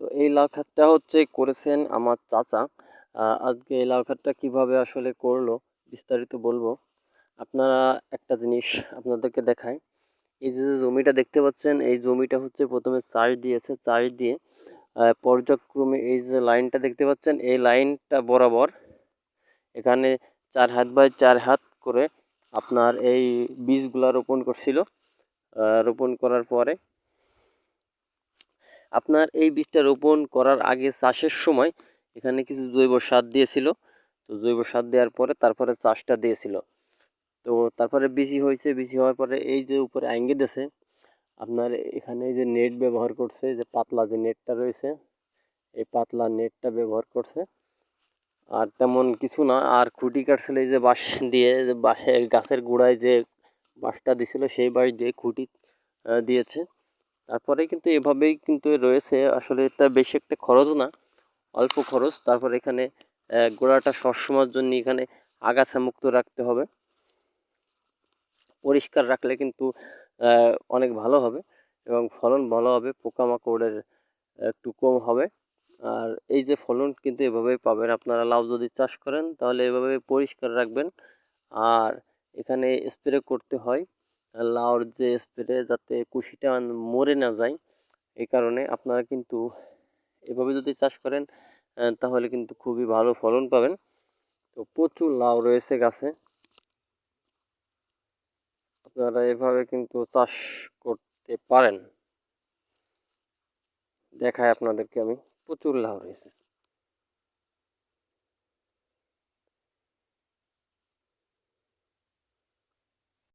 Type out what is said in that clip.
তো এই লাউ খাতটা হচ্ছে করেছেন আমার চাচা। আজকে এই লাউ খাতটা কীভাবে আসলে করল বিস্তারিত বলব। আপনারা একটা জিনিস আপনাদেরকে দেখাই। এই যে জমিটা দেখতে পাচ্ছেন, এই জমিটা হচ্ছে প্রথমে চাষ দিয়েছে। চাষ দিয়ে পর্যায়ক্রমে এই যে লাইনটা দেখতে পাচ্ছেন, এই লাইনটা বরাবর এখানে চার হাত বাই চার হাত করে আপনার এই বীজগুলা রোপণ করছিল। রোপণ করার পরে আপনার এই বীজটা রোপণ করার আগে চাষের সময় এখানে কিছু জৈব সার দিয়েছিল। তো জৈব সার দেওয়ার পরে তারপরে চাষটা দিয়েছিল। তো তারপরে বেশি হয়েছে বেশি হওয়ার পরে এই যে উপরে আঙ্গি দিয়েছে, আপনার এখানে যে নেট ব্যবহার করছে যে পাতলা যে নেটটা রয়েছে, এই পাতলা নেটটা ব্যবহার করছে। আর তেমন কিছু না, আর খুঁটি কাটছিল এই যে বাঁশ দিয়ে যে বাঁশে গাছের গোড়ায় যে বাঁশটা দিছিল সেই বাঁশ দিয়ে খুঁটি দিয়েছে। তারপরে কিন্তু এভাবেই কিন্তু রয়েছে। আসলে এটা বেশি একটা খরচ না, অল্প খরচ। তারপর এখানে গোড়াটা সবসময়ের জন্য এখানে আগাছা মুক্ত রাখতে হবে। পরিষ্কার রাখলে কিন্তু অনেক ভালো হবে এবং ফলন ভালো হবে, পোকামাকড়ের, একটু কম হবে। আর এই যে ফলন কিন্তু এভাবেই পাবেন। আপনারা লাউ যদি চাষ করেন, তাহলে এভাবে পরিষ্কার রাখবেন। আর এখানে স্প্রে করতে হয়। লাউর যে স্প্রে যাতে কুশিটা মরে না যায় এই কারণে আপনারা কিন্তু এভাবে যদি চাষ করেন তাহলে কিন্তু খুবই ভালো ফলন পাবেন। তো প্রচুর লাউ রয়েছে গাছে। আপনারা এভাবে কিন্তু চাষ করতে পারেন। দেখায় আপনাদেরকে আমি, প্রচুর লাউ রয়েছে।